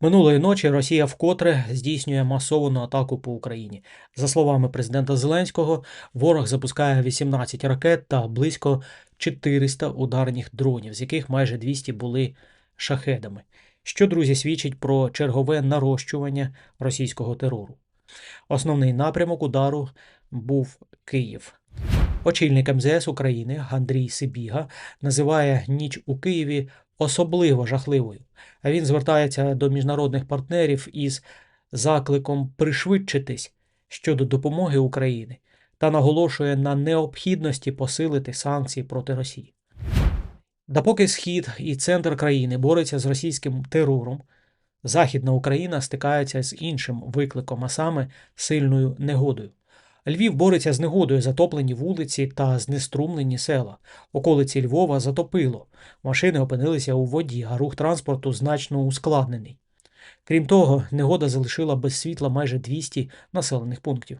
Минулої ночі Росія вкотре здійснює масовану атаку по Україні. За словами президента Зеленського, ворог запускає 18 ракет та близько 400 ударних дронів, з яких майже 200 були шахедами. Що, друзі, свідчить про чергове нарощування російського терору. Основний напрямок удару був Київ. Очільник МЗС України Андрій Сибіга називає ніч у Києві особливо жахливою. Він звертається до міжнародних партнерів із закликом пришвидшитись щодо допомоги Україні та наголошує на необхідності посилити санкції проти Росії. Допоки Схід і центр країни борються з російським терором, Західна Україна стикається з іншим викликом, а саме сильною негодою. Львів бореться з негодою, затоплені вулиці та знеструмлені села. Околиці Львова затопило. Машини опинилися у воді, а рух транспорту значно ускладнений. Крім того, негода залишила без світла майже 200 населених пунктів.